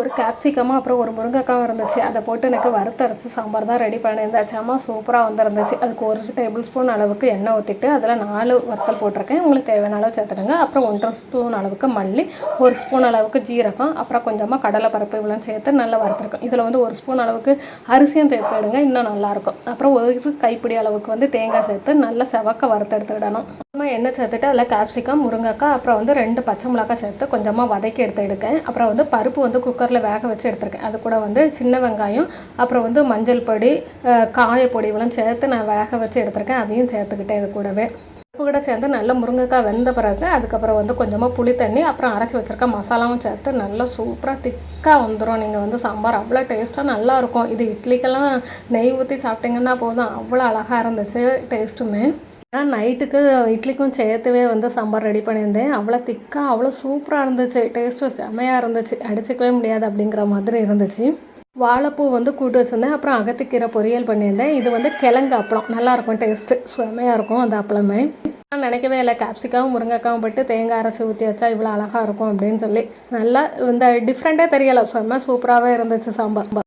ஒரு கேப்சிகமும் அப்புறம் ஒரு முருங்கைக்காவும் இருந்துச்சு. அதை போட்டு எனக்கு வறுத்தரைச்சி சாம்பார் தான் ரெடி பண்ணியிருந்தேன் செம்ம சூப்பராக வந்துருந்துச்சு. அதுக்கு ஒரு டேபிள் ஸ்பூன் அளவுக்கு எண்ணெய் ஊற்றிட்டு அதில் நாலு வத்தல் போட்டிருக்கேன். உங்களுக்கு தேவையான அளவு சேர்த்துடுங்க. அப்புறம் ஒன்றரை ஸ்பூன் அளவுக்கு மல்லி ஒரு ஸ்பூன் அளவுக்கு ஜீரகம் அப்புறம் கொஞ்சமாக கடலைப்பருப்பு இவ்வளோ சேர்த்து நல்லா வறுத்துருக்கோம் இதில் வந்து ஒரு ஸ்பூன் அளவுக்கு அரிசியும் சேர்த்துடுங்க இன்னும் நல்லாயிருக்கும் அப்புறம் ஒரு கைப்பிடி அளவுக்கு வந்து தேங்காய் சேர்த்து நல்லா செவக்க வறுத்து எடுத்துக்கிடணும் அப்புறமா எண்ணெய் சேர்த்துட்டு அதில் கேப்சிகம் முருங்கைக்காய் அப்புறம் வந்து ரெண்டு பச்சை மிளகாய் சேர்த்து கொஞ்சமாக வதக்கி எடுத்து எடுக்கேன். அப்புறம் வந்து பருப்பு வந்து குக்கர் குக்கரில் வேக வச்சு எடுத்திருக்கேன். அது கூட வந்து சின்ன வெங்காயம் அப்புறம் வந்து மஞ்சள் பொடி காயப்பொடி இவெல்லாம் சேர்த்து நான் வேக வச்சு எடுத்திருக்கேன். அதையும் சேர்த்துக்கிட்டேன் இது கூடவே. உப்பு கூட சேர்ந்து நல்லா முருங்கைக்காய் வெந்த பிறகு அதுக்கப்புறம் வந்து கொஞ்சமாக புளி தண்ணி அப்புறம் அரைச்சி வச்சுருக்க மசாலாவும் சேர்த்து நல்லா சூப்பராக திக்காக வந்துடும் நீங்கள் வந்து சாம்பார் அவ்வளோ டேஸ்ட்டாக நல்லாயிருக்கும். இது இட்லிக்கெல்லாம் நெய் ஊற்றி சாப்பிட்டீங்கன்னா போதும். அவ்வளோ அழகாக இருந்துச்சு டேஸ்ட்டுமே நான் நைட்டுக்கு இட்லிக்கும் சேர்த்துவே வந்து சாம்பார் ரெடி பண்ணியிருந்தேன். அவ்வளோ திக்காக அவ்வளோ சூப்பராக இருந்துச்சு. டேஸ்ட்டும் செம்மையாக இருந்துச்சு. அடிச்சுக்கவே முடியாது அப்படிங்கிற மாதிரி இருந்துச்சு. வாழைப்பூ வந்து கூட்டு வச்சுருந்தேன். அப்புறம் அகத்திக்கீரை பொரியல் பண்ணியிருந்தேன். இது வந்து கிழங்கு அப்பளம். நல்லாயிருக்கும் டேஸ்ட்டு செம்மையாக இருக்கும் அந்த அப்பளமே. நான் நினைக்கவே இல்லை. கேப்சிக்காவும் முருங்கைக்காவும் போட்டு தேங்காய் அரைச்சி ஊற்றி வச்சா இவ்வளோ அழகாக இருக்கும் அப்படின்னு சொல்லி. நல்லா இந்த டிஃப்ரெண்ட்டே தெரியலை. செம்ம சூப்பராகவே இருந்துச்சு சாம்பார்.